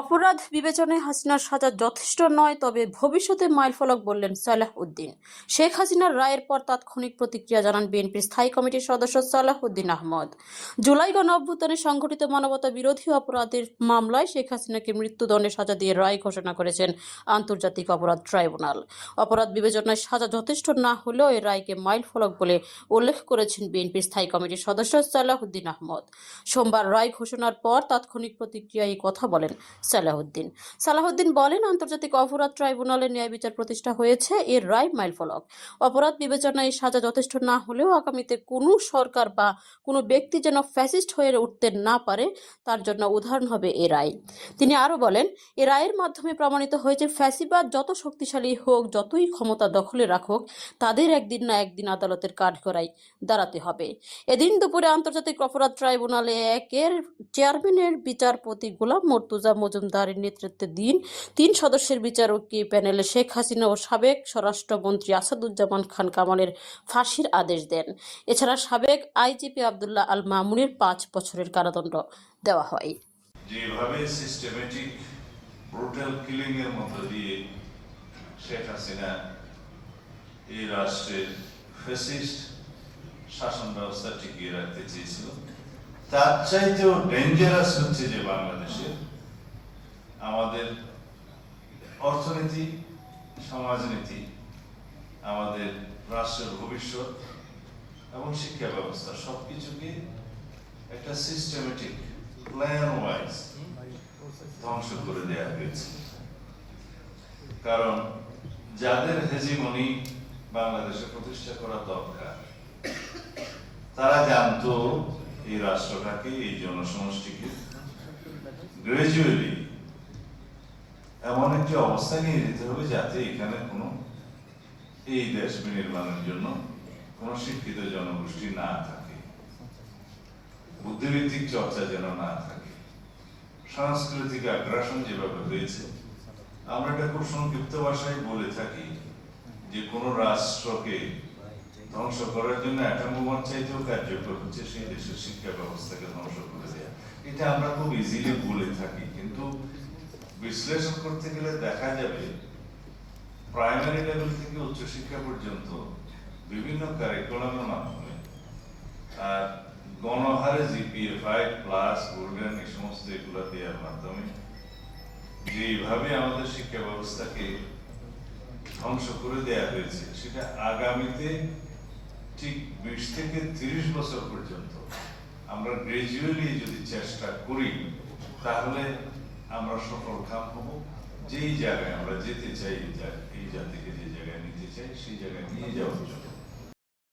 অপরাধ বিবেচনায় হাসিনার সাজা যথেষ্ট নয়, তবে ভবিষ্যতে মাইলফলক বললেন সালাহ উদ্দিন শেখ হাসিনার রায়ের পর তাৎক্ষণিক প্রতিক্রিয়া জানান বিএনপির স্থায়ী কমিটির সদস্য সালাহ উদ্দিন আহমদ। জুলাই গণ অভ্যুত্থানে সংঘটিত মানবতা বিরোধী অপরাধের মামলায় শেখ হাসিনাকে মৃত্যুদণ্ডের সাজা দিয়ে রায় ঘোষণা করেছেন আন্তর্জাতিক অপরাধ ট্রাইব্যুনাল। অপরাধ বিবেচনায় সাজা যথেষ্ট না হলেও এই রায়কে মাইলফলক বলে উল্লেখ করেছেন বিএনপির স্থায়ী কমিটির সদস্য সালাহুদ্দিন আহমদ। সোমবার রায় ঘোষণার পর তাৎক্ষণিক প্রতিক্রিয়ায় কথা বলেন সালাহুদ্দিন সালাহুদ্দিন বলেন, আন্তর্জাতিক অপরাধ ট্রাইব্যুনালে ন্যায় বিচার প্রতিষ্ঠা হয়েছে, এর রায় মাইলফলক। অপরাধ বিবেচনায় সাজা যথেষ্ট না হলেও আগামীতে কোনো সরকার বা কোনো ব্যক্তি যেন ফ্যাসিস্ট হয়ে উঠতে না পারে, তার জন্য উদাহরণ হবে এ রায়। তিনি আরও বলেন, এ রায়ের মাধ্যমে প্রমাণিত হয়েছে, ফ্যাসিবাদ যত শক্তিশালী হোক, যতই ক্ষমতা দখলে রাখুক, তাদের একদিন না একদিন আদালতের কাঠগড়ায় দাঁড়াতে হবে। এদিন দুপুরে আন্তর্জাতিক অপরাধ ট্রাইব্যুনালে একের চেয়ারম্যানের বিচারপতি গোলাম মর্তুজা মজুমদারের নেতৃত্বে দিন তিন সদস্যের বিচারকী প্যানেলে শেখ হাসিনা ও সাবেক স্বরাষ্ট্রমন্ত্রী আসাদুজ্জামান খান কামালের ফাঁসির আদেশ দেন। এছাড়া সাবেক আইজিপি আবদুল্লাহ আল মামুনের পাঁচ বছরের কারাদণ্ড দেওয়া হয়। যেভাবে সিস্টেমেটিক ব্রুটাল কিলিং এর মধ্য দিয়ে শেখ হাসিনা এই রাষ্ট্রের ফেসিস্ট শাসন ব্যবস্থা টিকিয়ে রাখতে চেয়েছিল, তার চাইতেও ডেঞ্জারাস হচ্ছে যে বাংলাদেশে আমাদের অর্থনীতি, সমাজনীতি, আমাদের রাষ্ট্রের ভবিষ্যৎ এবং শিক্ষা ব্যবস্থা, সবকিছুকে একটা সিস্টেমেটিক প্ল্যান ওয়াইজ ধ্বংস করে দেয়া হয়েছে। কারণ যাদের হেজিমনি বাংলাদেশে প্রতিষ্ঠা করা দরকার, তারা জানতো এই রাষ্ট্রটাকে, এই জনসমষ্টিকে গ্রাজুয়ালি এমন একটি অবস্থায় নিয়ে যেতে হবে যাতে এখানে কোনো এই দেশ বিনির্মাণের জন্য কোনো শিক্ষিত জনগোষ্ঠী না থাকে। বুদ্ধিভিত্তিক চর্চা যেন না থাকে। সাংস্কৃতিক আগ্রাসন যেভাবে হয়েছে, আমরা এটা খুব সংক্ষিপ্ত ভাষায় বলে থাকি যে কোনো রাষ্ট্রকে ধ্বংস করার জন্য অ্যাটম চাইতেও কার্যকর হচ্ছে সেই দেশের শিক্ষা ব্যবস্থাকে ধ্বংস করে দেয়া। এটা আমরা খুব ইজিলি বলে থাকি, কিন্তু বিশ্লেষণ করতে গেলে দেখা যাবে প্রাইমারি লেভেল থেকে উচ্চশিক্ষা পর্যন্ত বিভিন্ন কারিকুলামের মাধ্যমে, আর গণহারে জিপিএ ফাইভ প্লাস গোল্ডেন এই সমস্ত এগুলো দেওয়ার মাধ্যমে যেভাবে আমাদের শিক্ষা ব্যবস্থাকে ধ্বংস করে দেয়া হয়েছে, সেটা আগামীতে ঠিক বিশ থেকে তিরিশ বছর পর্যন্ত আমরা গ্রাজুয়ালি যদি চেষ্টা করি, তাহলে আমরা সফল কাম হব। যেই জায়গায় আমরা যেতে চাই এই জাতিকে যে জায়গায় নিতে চাই, সেই জায়গায় নিয়ে যাওয়ার জন্য।